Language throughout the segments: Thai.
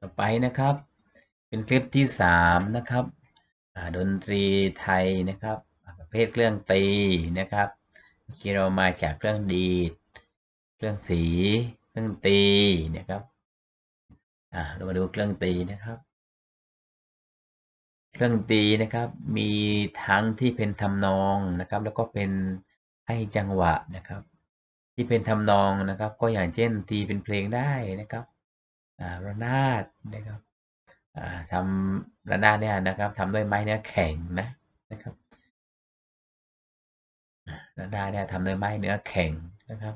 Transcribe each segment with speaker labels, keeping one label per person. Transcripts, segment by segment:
Speaker 1: ต่อไปนะครับ เป็นคลิปที่สามนะครับดนตรีไทยนะครับ ประเภทเครื่องตีนะครับเมื่อกี้เรามาจากเครื่องดีด เครื่องสี เครื่องตีนะครับเรามาดูเครื่องตีนะครับ เครื่องตีนะครับ มีทั้งที่เป็นทำนองนะครับ แล้วก็เป็นให้จังหวะนะครับ ที่เป็นทำนองนะครับ ก็อย่างเช่นตีเป็นเพลงได้นะครับ ระนาดนะครับทำระนาดเนี่ยนะครับทำด้วยไม้เนื้อแข็งนะนะครับระนาดเนี่ยทำด้วยไม้เนื้อแข็งนะครับ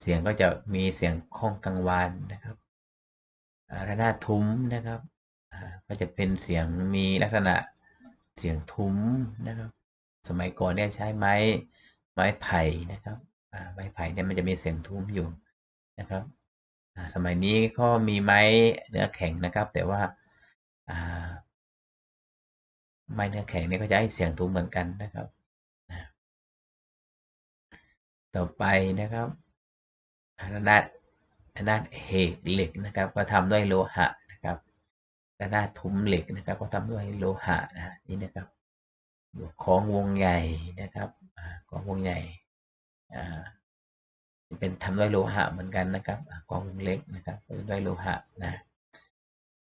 Speaker 1: เสียงก็จะมีเสียงข้องกังวานนะครับระนาดทุ้มนะครับก็จะเป็นเสียงมีลักษณะเสียงทุ้มนะครับ สมัยก่อนเนี่ยใช้ไม้ไม้ไผ่นะครับไม้ไผ่เนี่ยมันจะมีเสียงทุ้มอยู่นะครับ สมัยนี้ก็มีไม้เนื้อแข็งนะครับ แต่ว่าไม้เนื้อแข็งนี่ก็จะให้เสียงทุ้มเหมือนกันนะครับ ต่อไปนะครับระนาดระนาดเหกเหล็กนะครับ ก็ทำด้วยโลหะนะครับระนาดทุ้มเหล็กนะครับ ก็ทำด้วยโลหะนะนี่นะครับของวงใหญ่นะครับของวงใหญ่อ่า เป็นทำด้วยโลหะเหมือนกันนะครับอ่ากองวงเล็กนะครับเป็นด้วยโลหะนะ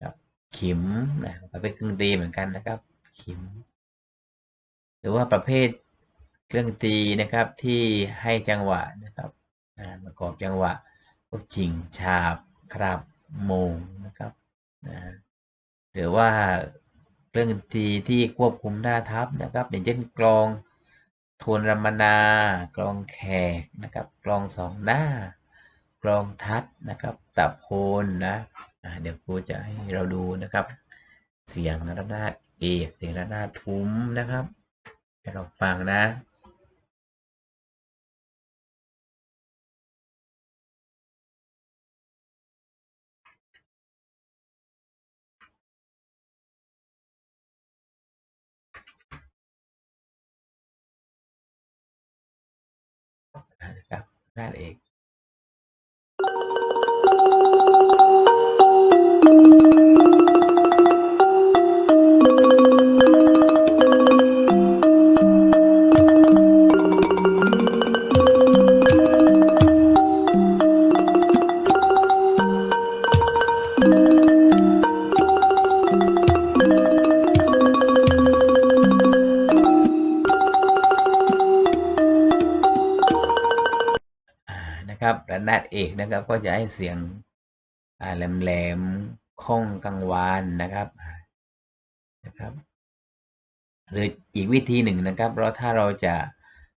Speaker 1: ครับขิมนะประเภทเครื่องตีเหมือนกันนะครับ ขิม หรือว่าประเภทเครื่องตีนะครับที่ให้จังหวะนะครับประกอบจังหวะพวกจิงฉาบครับโมงนะครับนะหรือว่าเครื่องดนตรีที่ควบคุมหน้าทับนะครับอย่างเช่นกลอง โทนรมนากลองแขกนะครับกลองสองหน้ากลองทัดนะครับตับโพนนะเดี๋ยวครูจะให้เราดูนะครับ เสียงระนาดเอกเสียงระนาดทุ้มนะครับให้เราฟังนะ นะ นะครับระนาดเอกนะครับ ก็จะให้เสียงอ่าแหลมๆข้องกังวานนะครับนะครับ หรืออีกวิธีหนึ่งนะครับเพราะถ้าเราจะ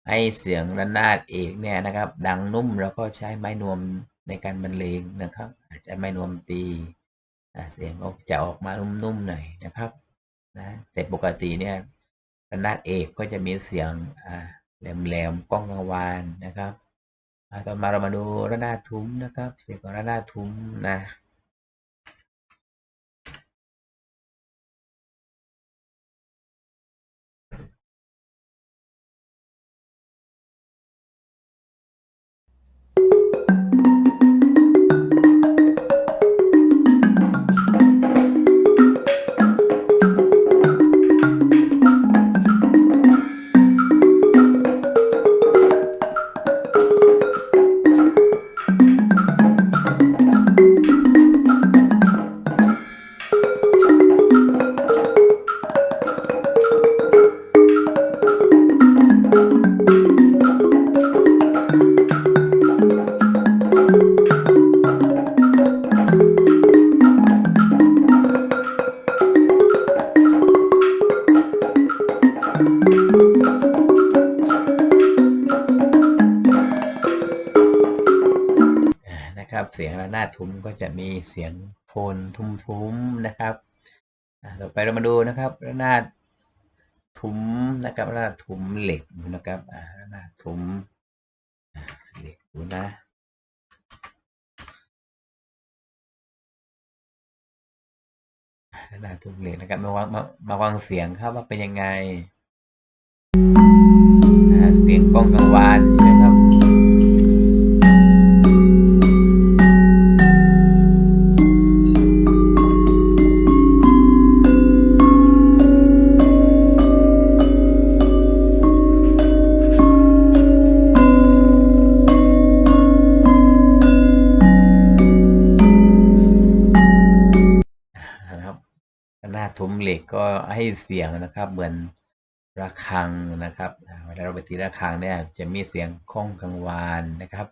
Speaker 1: ให้เสียงระนาดเอกเนี่ยนะครับ ดังนุ่มเราก็ใช้ไม้นวมในการบรรเลงนะครับ อาจจะไม้นวมตีเสียงออกจะออกมานุ่มๆหน่อยนะครับนะแต่ปกติเนี่ยระนาดเอกก็จะมีเสียงแหลมๆก้องกังวานนะครับ ต่อมาเรามาดูระนาดทุ้มนะครับเสียงของระนาดทุ้มนะ สียงระนาดทุ้มก็จะมีเสียงโทนทุ้มๆนะครับต่อไปเรามาดูนะครับระนาดทุ้มนะครับระนาดทุ้มเหล็กนะครับระนาดทุ้มเหล็กดูนะระนาดทุ้มเหล็กนะครับมาวังมามาฟังเสียงครับว่าเป็นยังไงเสียงก้องกังวานใช่ไหมครับ ทุ้มเหล็กก็ให้เสียงนะครับ เหมือนระฆังนะครับเวลาเราไปตีระฆังเนี่ยจะมีเสียงข้องกังวานนะครับ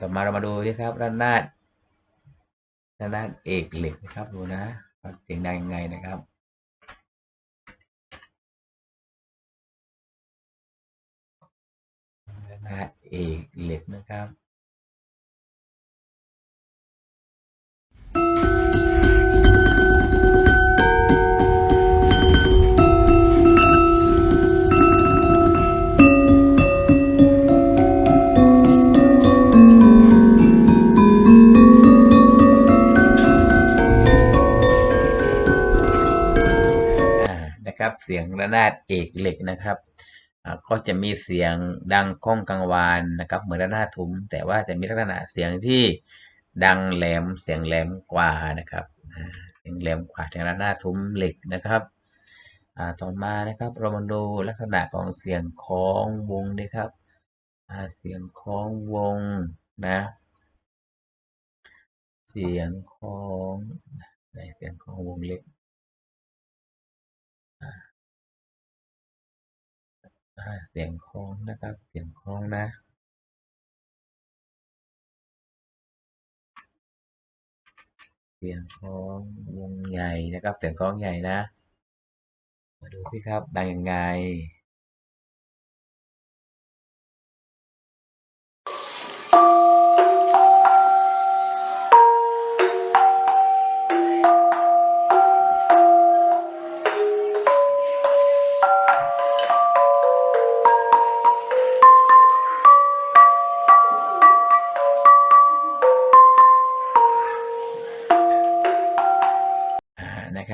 Speaker 1: ต่อมาเรามาดูที่ครับระนาดระนาดเอกเหล็กนะครับดูนะเสียงดังยังไงนะครับระนาดเอกเหล็กนะครับ สียงระนาดเอกเหล็กนะครับก็จะมีเสียงดังก้องกังวานนะครับ เหมือนระนาดทุ้ม แต่ว่าจะมีลักษณะเสียงที่ดังแหลมเสียงแหลมกว่านะครับเสียงแหลมกว่าจากระนาดทุ้มเหล็กนะครับต่อมานะครับเรามาดูลักษณะของเสียงคล้องวงด้วยครับเสียงคล้องวงนะเสียงคล้องเสียงคล้องวงเล็ก อ่า เสียงคล้องนะครับ เสียงคล้องนะเสียงคล้องวงใหญ่นะครับ เสียงคล้องใหญ่นะ มาดูสิครับ ดังยังไง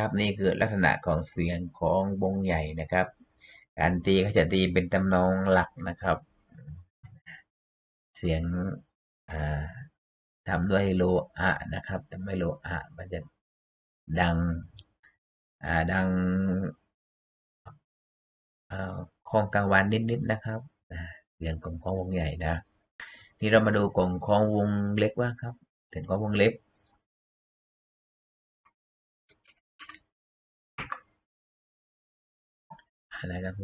Speaker 1: ับนี่คือลักษณะของเสียงของวงใหญ่นะครับ การตีเขาจะตีเป็นตำนองหลักนะครับ เสียงทำด้วยโลอะนะครับทำด้วยโลอะมันจะดังดังคองกลางวันนิดๆนะครับเสียงของของวงใหญ่นะนี่เรามาดูของของวงเล็กว่าครับเสียงของวงเล็ก อะไรครับ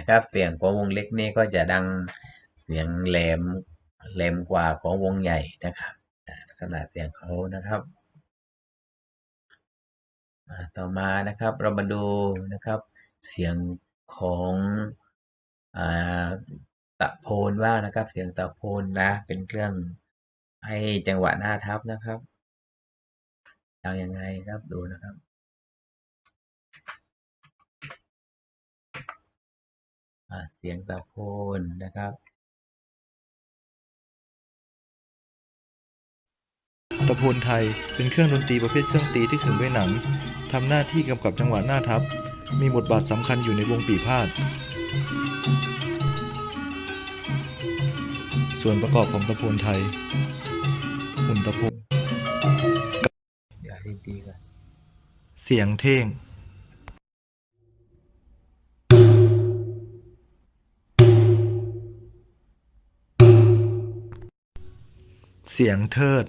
Speaker 1: นะครับ เสียงของวงเล็กนี่ก็จะดังเสียงแหลมแหลมกว่าของวงใหญ่นะครับอ่าลักษณะเสียงเขานะครับต่อมานะครับเรามาดูนะครับเสียงของอตะโพนว่านะครับ เสียงตะโพนนะเป็นเครื่องให้จังหวะหน้าทับนะครับดังยังไงครับดูนะครับ อ่า เสียงตะโพนนะครับ
Speaker 2: ตะโพนไทยเป็นเครื่องดนตรีประเภทเครื่องตีที่ขึงด้วยหนังทำหน้าที่กำกับจังหวะหน้าทับ มีบทบาทสำคัญอยู่ในวงปีพาดส่วนประกอบของตะโพนไทยหุ่นตะโพน
Speaker 1: เดี๋ยวให้ดีก่อน
Speaker 2: เสียงเท่ง สียงเทิด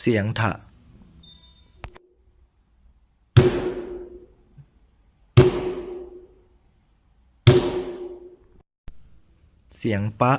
Speaker 2: เสียงถะ เสียงปะ